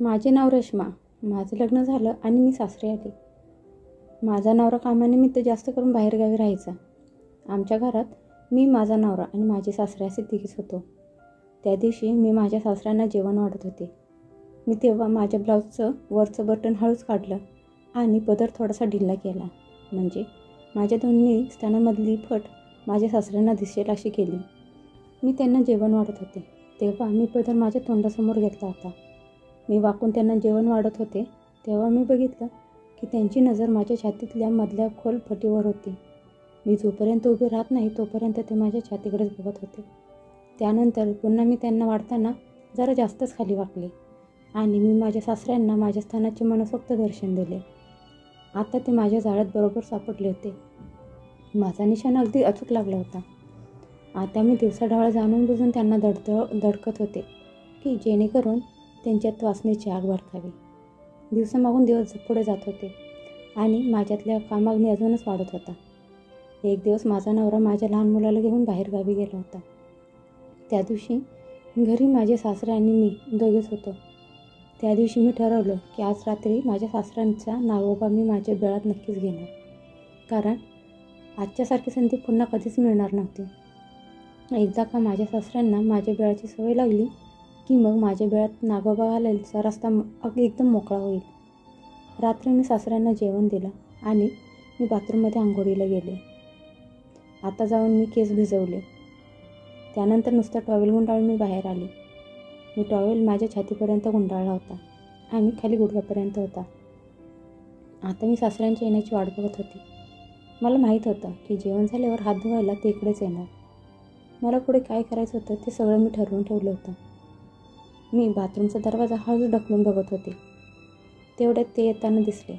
माझे नाव रेश्मा. माझं लग्न झालं आणि मी सासरे आले. माझा नवरा कामानिमित्त जास्त करून बाहेरगावी राहायचा. आमच्या घरात मी माझा नवरा आणि माझे सासरे असे तिघीच होतो. त्या दिवशी मी माझ्या सासऱ्यांना जेवण वाढत होते. मी तेव्हा माझ्या ब्लाऊजचं वरचं बटन हळूच काढलं आणि पदर थोडासा ढिल्ला केला. म्हणजे माझ्या दोन्ही स्थानामधली फट माझ्या सासऱ्यांना दिसेल अशी केली. मी त्यांना जेवण वाढत होते. तेव्हा मी पदर माझ्या तोंडासमोर घेतला होता. मी वाकून त्यांना जेवण वाढत होते तेव्हा मी बघितलं की त्यांची नजर माझ्या छातीतल्या मधल्या खोल फटीवर होती. मी जोपर्यंत उभे राहत नाही तोपर्यंत ते माझ्या छातीकडेच बघत होते. त्यानंतर पुन्हा मी त्यांना वाढताना जरा जास्तच खाली वाकले आणि मी माझ्या सासऱ्यांना माझ्या स्थानाचे मनसोक्त दर्शन दिले. आता ते माझ्या जाळ्यात बरोबर सापडले होते. माझा निशाणा अगदी अचूक लागला होता. आता मी दिवसाढवळा जाणून बुजून त्यांना दडद धडकत होते की जेणेकरून त्यांच्यात वासनेची आग भडकावी दिवसामागून दिवस पुढे जात होते आणि माझ्यातल्या कामाग्नी अजूनच वाढत होता. एक दिवस माझा नवरा माझ्या लहान मुलाला घेऊन बाहेरगावी गेला होता. त्या दिवशी घरी माझे सासरे आणि मी दोघेच होतो. त्या दिवशी मी ठरवलं की आज रात्री माझ्या सासऱ्यांचा नागोबा मी माझ्या बेळात नक्कीच घेणार. कारण आजच्यासारखी संधी पुन्हा कधीच मिळणार नव्हती. एकदा का माझ्या सासऱ्यांना माझ्या बेळाची सवय लागली की मग माझ्या बेळात नागोबा घालायचा रस्ता अगदी एकदम मोकळा होईल. रात्री मी सासऱ्यांना जेवण दिलं आणि मी बाथरूममध्ये आंघोळीला गेले. आता जाऊन मी केस भिजवले. त्यानंतर नुसतं टॉवेल गुंडाळून मी बाहेर आले. मी टॉवेल माझ्या छातीपर्यंत गुंडाळला होता आणि खाली गुडघ्यापर्यंत होता. आता मी सासऱ्यांच्या येण्याची वाट बघत होती. मला माहीत होतं की जेवण झाल्यावर हात धुवायला ते इकडेच येणार. मला पुढे काय करायचं होतं ते सगळं मी ठरवून ठेवलं होतं. मी बाथरूमचा दरवाजा हळूच ढकलून बघत होते. तेवढ्यात ते येताना दिसले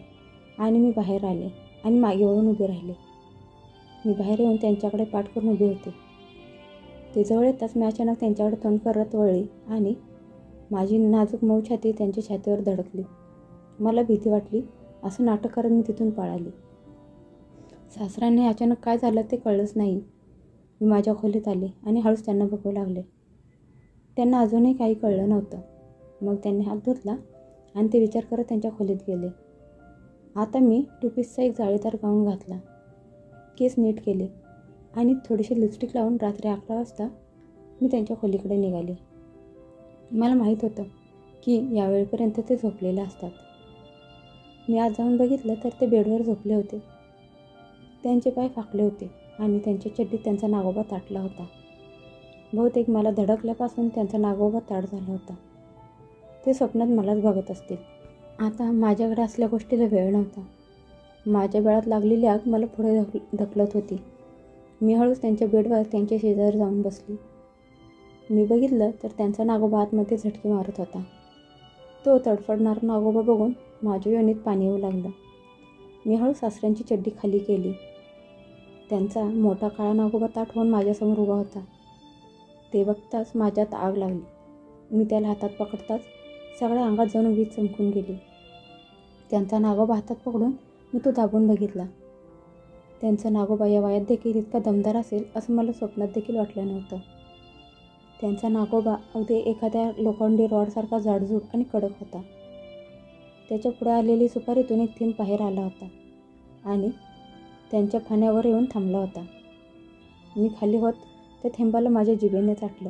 आणि मी बाहेर आले आणि मागे वळून उभे राहिले. मी बाहेर येऊन त्यांच्याकडे पाठ करून उभे होते. ते जवळ येताच मी अचानक त्यांच्याकडे तोंड करत वळली आणि माझी नाजूक मऊ छाती त्यांच्या छातीवर धडकली. मला भीती वाटली असं नाटक करत मी तिथून पळाली. सासऱ्यांनी अचानक काय झालं ते कळलंच नाही. मी माझ्या खोलीत आले आणि हळूच त्यांना बघू लागले. त्यांना अजूनही काही कळलं नव्हतं. मग त्यांनी हात धुतला आणि ते विचार करत त्यांच्या खोलीत गेले. आता मी टूपीसचा एक जाळीदार गाऊन घातला. केस नीट केले आणि थोडीशी लिपस्टिक लावून रात्री अकरा वाजता मी त्यांच्या खोलीकडे निघाले. मला माहीत होतं की यावेळेपर्यंत ते झोपलेले असतात. मी आज जाऊन बघितलं तर ते बेडवर झोपले होते. त्यांचे पाय फाकले होते आणि त्यांच्या चड्डीत त्यांचा नागोबा ताटला होता. बहुतेक मला धडकल्यापासून त्यांचा नागोबा ताट झाला होता. ते स्वप्नात मलाच बघत असतील. आता माझ्याकडे असल्या गोष्टीला वेळ नव्हता. माझ्या बेळात लागलेली आग मला पुढे ढक ढकलत होती. मी हळूच त्यांच्या बेडवर त्यांच्या शेजारी जाऊन बसली. मी बघितलं तर त्यांचा नागोबा आतमध्ये झटके मारत होता. तो तडफडणारा नागोबा बघून माझ्या योनीत पाणी येऊ लागलं. मी हळू सासऱ्यांची चड्डी खाली केली. त्यांचा मोठा काळा नागोबा ताट होऊन माझ्यासमोर उभा होता. ते बघताच माझ्यात आग लागली. मी त्याला हातात पकडताच सगळ्या अंगात जाऊन वीज चमकून गेली. त्यांचा नागोबा हातात पकडून मी तो दाबून बघितला. त्यांचा नागोबा या वयात देखील इतका दमदार असेल असं मला स्वप्नात देखील वाटलं नव्हतं. त्यांचा नागोबा अगदी एखाद्या लोखंडी रॉडसारखा जाडजूड आणि कडक होता. त्याच्या पुढे आलेली सुपारीतून एक थीम बाहेर आला होता आणि त्यांच्या फण्यावर येऊन थांबला होता. मी खाली होत त्या थेंबाला माझ्या जिभेने चाटलं.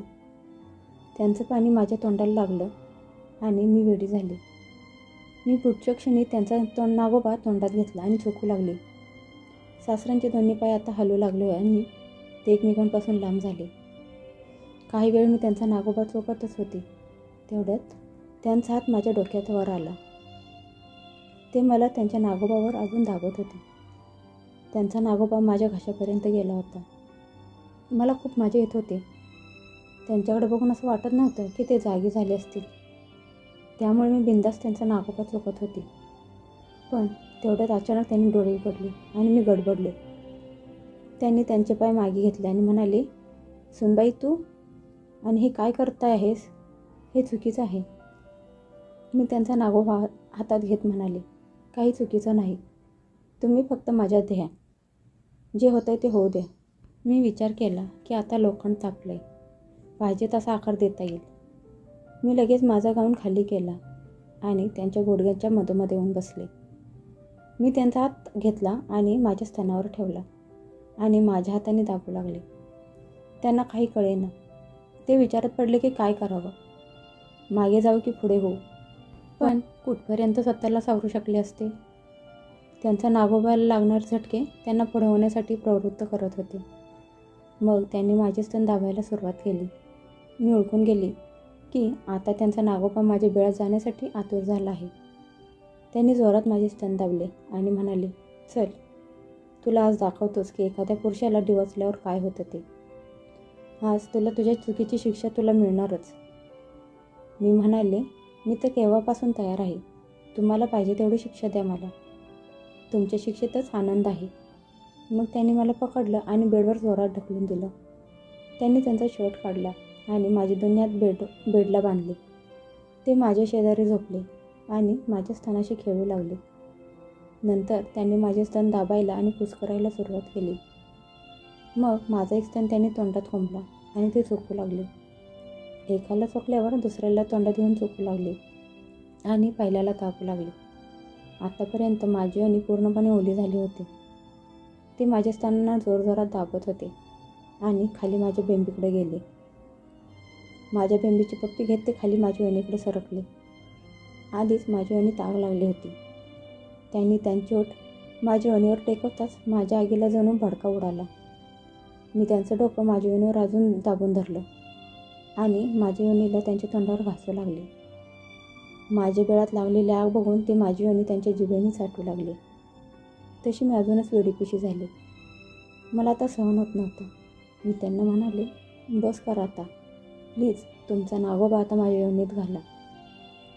त्यांचं पाणी माझ्या तोंडाला लागलं आणि मी वेडी झाली. मी पुढच्या क्षणी त्यांचा तोंड नागोबा तोंडात घेतला आणि झोकू लागले. सासऱ्यांचे दोन्ही पाय आता हलू लागले आणि ते एकमेकांपासून लांब झाले. काही वेळ मी त्यांचा नागोबा चोपतच होते. तेवढ्यात त्यांचा हात माझ्या डोक्यात वर आला. ते मला त्यांच्या नागोबावर अजून दाबत होते. त्यांचा नागोबा माझ्या घशापर्यंत गेला होता. मला खूप मजा येत होते. त्यांच्याकडे बघून असं वाटत नव्हतं की ते जागी झाले असतील. त्यामुळे मी बिंदास त्यांचा नागोबा चोपत होती. पण तेवढ्यात अचानक त्यांनी डोळे उघडले आणि मी गडबडले. त्यांनी त्यांचे पाय मागे घेतले आणि म्हणाले सुनबाई तू आणि हे काय करताय आहेस? हे चुकीचं आहे. मी त्यांचा नागोबा हातात घेत म्हणाले काही चुकीचं नाही. तुम्ही फक्त माझ्यात द्या. जे होतं ते होऊ द्या मी विचार केला की आता लोखंड तापलं आहे पाहिजे तसा आकार देता येईल. मी लगेच माझा गाऊन खाली केला आणि त्यांच्या गुडघ्यांच्या मधोमध येऊन बसले. मी त्यांचा हात घेतला आणि माझ्या स्तनावर ठेवला आणि माझ्या हाताने दाबू लागले. त्यांना काही कळेना. ते विचारत पडले की काय करावं? मागे जाऊ की पुढे होऊ? पण कुठपर्यंत स्वतःला सावरू शकले असते? त्यांचा नागोबाला लागणारे झटके त्यांना पुढे होण्यासाठी प्रवृत्त करत होते. मग त्यांनी माझे स्तन दाबायला सुरुवात केली. मी ओळखून गेली की आता त्यांचा नागोपा माझ्या बेळात जाण्यासाठी आतुर झाला आहे. त्यांनी जोरात माझे स्तन दाबले आणि म्हणाले चल तुला आज दाखवतोस की एखाद्या पुरुषाला डिवचल्यावर काय होतं ते. आज तुला तुझ्या चुकीची शिक्षा तुला मिळणारच. मी म्हणाले मी तर केव्हापासून तयार आहे? तुम्हाला पाहिजे तेवढी शिक्षा द्या मला. तुमच्या शिक्षेतच आनंद आहे. मग त्यांनी मला पकडलं आणि बेडवर जोरात ढकलून दिलं. त्यांनी त्यांचा शर्ट काढला आणि माझे दोन्ही हात बेड बेडला बांधले. ते माझ्या शेजारी झोपले आणि माझ्या स्तनाशी खेळू लागले. नंतर त्यांनी माझे स्तन दाबायला आणि पुचकरायला सुरुवात केली. मग माझा एक स्तन त्यांनी तोंडात कोंबला आणि ते चोकू लागले. एकाला चोकल्यावर दुसऱ्याला तोंडात घेऊन चोकू लागले आणि पहिल्याला तापू लागले. आत्तापर्यंत माझी आणि पूर्णपणे ओली झाली होती. ते माझ्या स्तनांना जोरजोरात दाबत होते आणि खाली माझ्या बेंबीकडे गेले. माझ्या बेंबीची पप्पी घेत ते खाली माझ्या वहिनीकडे सरकले. आधीच माझी वहिनी ताग लागली होती. त्यांनी त्यांची ओठ माझ्या वणीवर टेकवताच माझ्या आगीला जणू भडका उडाला. मी त्यांचं डोकं माझ्या वणीवर अजून दाबून धरलं आणि माझ्या वणीला त्यांच्या तोंडावर घासू लागले. माझ्या बेळात लागलेली आग बघून ते माझी वणी त्यांच्या जिभेने साठू लागले. तशी मी अजूनच वेडीपिशी झाले. मला आता सहन होत नव्हतं. मी त्यांना म्हणाले बस करा आता. प्लीज तुमचा नागोबा आता माझ्या योनीत घाला.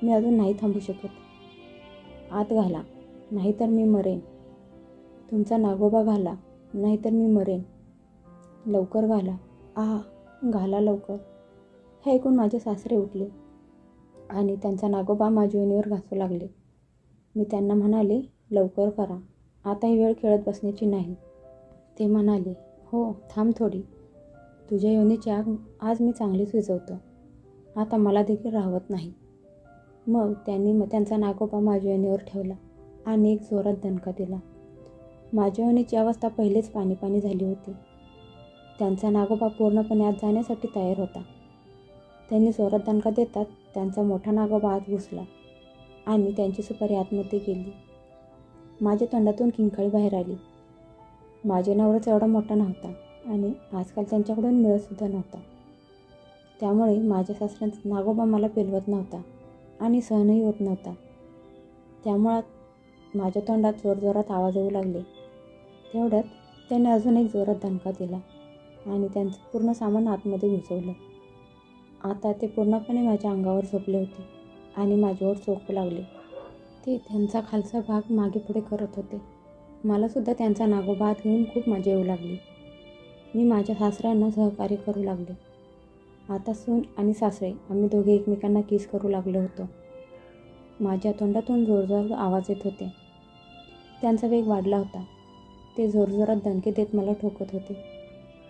मी अजून नाही थांबू शकत. आत घाला. नाहीतर मी मरेन. तुमचा नागोबा घाला. नाहीतर मी मरेन. लवकर घाला. आ घाला लवकर. हे ऐकून माझे सासरे उठले आणि त्यांचा नागोबा माझ्या योनीवर घासू लागले. मी त्यांना म्हणाले लवकर करा. आता ही वेळ खेळत बसण्याची नाही. ते म्हणाले हो थांब थोडी. तुझ्या योनीची आग आज मी चांगलीच विजवतो. आता मला देखील राहवत नाही. मग त्यांनी मग त्यांचा नागोबा माझ्या योनीवर ठेवला आणि एक जोरात दणका दिला. माझ्या योनीची अवस्था पहिलेच पाणी पाणी झाली होती. त्यांचा नागोबा पूर्णपणे आत जाण्यासाठी तयार होता. त्यांनी जोरात दणका देतात त्यांचा मोठा नागोबा आत घुसला आणि त्यांची सुपारी आतमध्ये गेली. माझ्या तोंडातून किंकाळी बाहेर आली. माझे नवराच एवढा मोठा नव्हता आणि आजकाल त्यांच्याकडून मिळतसुद्धा नव्हता. त्यामुळे माझ्या सासऱ्यांचा नागोबा मला पेलवत नव्हता आणि सहनही होत नव्हता. त्यामुळं माझ्या तोंडात जोरजोरात आवाज येऊ लागले. तेवढ्यात त्याने अजून एक जोरात दणका दिला आणि त्यांचं पूर्ण सामान आतमध्ये घुसवलं. आता ते पूर्णपणे माझ्या अंगावर झोपले होते आणि माझ्यावर चोखू लागले. ते त्यांचा खालचा भाग मागे पुढे करत होते. मलासुद्धा त्यांचा नागोबा घेऊन खूप मजा येऊ लागली. मी माझ्या सासऱ्यांना सहकार्य करू लागले. आता सून आणि सासरे आम्ही दोघे एकमेकांना किस करू लागलो होतो. माझ्या तोंडातून जोरजोरात आवाज येत होते. त्यांचा वेग वाढला होता. ते जोरजोरात दणके देत मला ठोकत होते.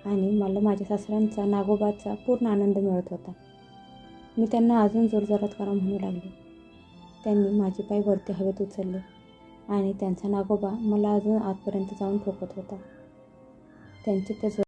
आणि मला माझ्या सासऱ्यांचा नागोबाचा पूर्ण आनंद मिळत होता. मी त्यांना अजून जोरजोरात करा म्हणू लागले. त्यांनी माझे पाय वरती हवेत उचलले आणि त्यांचा नागोबा मला अजून आतपर्यंत जाऊन ठोकत होता. त्यांचे ते